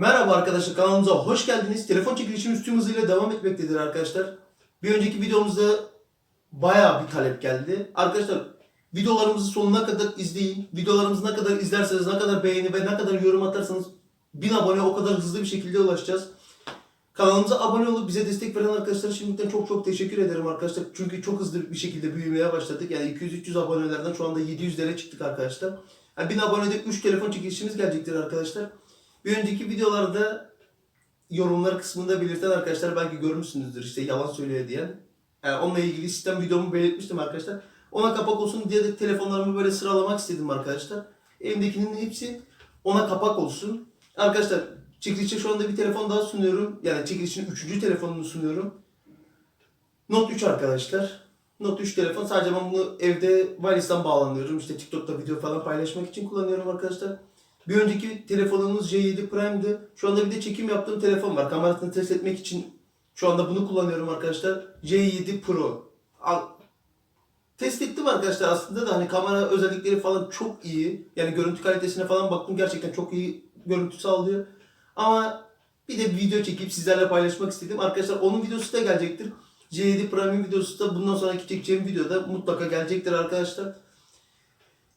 Merhaba arkadaşlar kanalımıza hoş geldiniz. Telefon çekilişimiz tüm hızıyla devam etmektedir arkadaşlar. Bir önceki videomuzda bayağı bir talep geldi. Arkadaşlar videolarımızı sonuna kadar izleyin. Videolarımızı ne kadar izlerseniz, ne kadar beğeni ve ne kadar yorum atarsanız 1000 abone o kadar hızlı bir şekilde ulaşacağız. Kanalımıza abone olup bize destek veren arkadaşlara şimdiden çok çok teşekkür ederim arkadaşlar. Çünkü çok hızlı bir şekilde büyümeye başladık. Yani 200-300 abonelerden şu anda 700'lere çıktık arkadaşlar. Yani 1000 abonede 3 telefon çekilişimiz gelecektir arkadaşlar. Bir önceki videolarda yorumlar kısmında belirten arkadaşlar belki görmüşsünüzdür işte yalan söylüyor diyen. Yani onunla ilgili sistem videomu belirtmiştim arkadaşlar. Ona kapak olsun diye de telefonlarımı böyle sıralamak istedim arkadaşlar. Elimdekinin hepsi ona kapak olsun. Arkadaşlar çekilişe şu anda bir telefon daha sunuyorum. Yani çekilişin 3. telefonunu sunuyorum. Note 3 arkadaşlar. Note 3 telefon. Sadece ben bunu evde wireless'tan bağlanıyorum. İşte TikTok'ta video falan paylaşmak için kullanıyorum arkadaşlar. Bir önceki telefonumuz J7 Prime'dı. Şu anda bir de çekim yaptığım telefon var. Kamerasını test etmek için şu anda bunu kullanıyorum arkadaşlar. J7 Pro. Al- Test ettim arkadaşlar aslında da hani kamera özellikleri falan çok iyi. Yani görüntü kalitesine falan baktım gerçekten çok iyi görüntü sağlıyor. Ama bir de video çekip sizlerle paylaşmak istedim. Arkadaşlar onun videosu da gelecektir. J7 Prime'in videosu da bundan sonraki çekeceğim videoda mutlaka gelecektir arkadaşlar.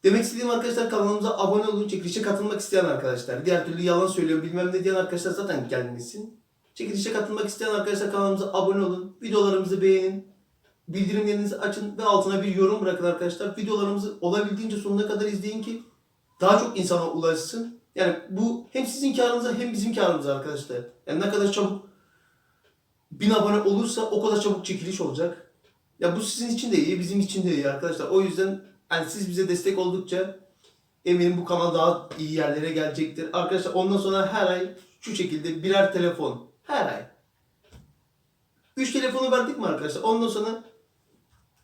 Demek istediğim arkadaşlar kanalımıza abone olun. Çekilişe katılmak isteyen arkadaşlar. Diğer türlü yalan söylüyorum bilmem ne diyen arkadaşlar zaten gelmesin. Çekilişe katılmak isteyen arkadaşlar kanalımıza abone olun. Videolarımızı beğenin. Bildirimlerinizi açın ve altına bir yorum bırakın arkadaşlar. Videolarımızı olabildiğince sonuna kadar izleyin ki daha çok insana ulaşsın. Yani bu hem sizin karınıza hem bizim karımıza arkadaşlar. Yani ne kadar çabuk bin abone olursa o kadar çabuk çekiliş olacak. Ya bu sizin için de iyi, bizim için de iyi arkadaşlar. O yüzden yani siz bize destek oldukça eminim bu kanal daha iyi yerlere gelecektir. Arkadaşlar ondan sonra her ay şu şekilde birer telefon. Her ay. 3 telefonu verdik mi arkadaşlar? Ondan sonra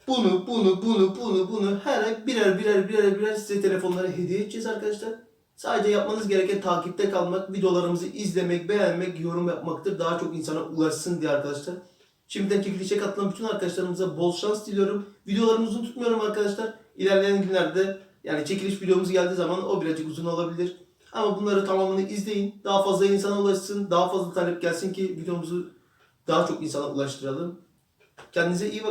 bunu, bunu, bunu, bunu, bunu her ay birer birer birer birer size telefonları hediye edeceğiz arkadaşlar. Sadece yapmanız gereken takipte kalmak, videolarımızı izlemek, beğenmek, yorum yapmaktır. Daha çok insana ulaşsın diye arkadaşlar. Şimdiden çekilişe katılan bütün arkadaşlarımıza bol şans diliyorum. Videolarımı uzun tutmuyorum arkadaşlar. İlerleyen günlerde yani çekiliş videomuz geldiği zaman o birazcık uzun olabilir. Ama bunları tamamını izleyin. Daha fazla insana ulaşsın. Daha fazla talep gelsin ki videomuzu daha çok insana ulaştıralım. Kendinize iyi bakın.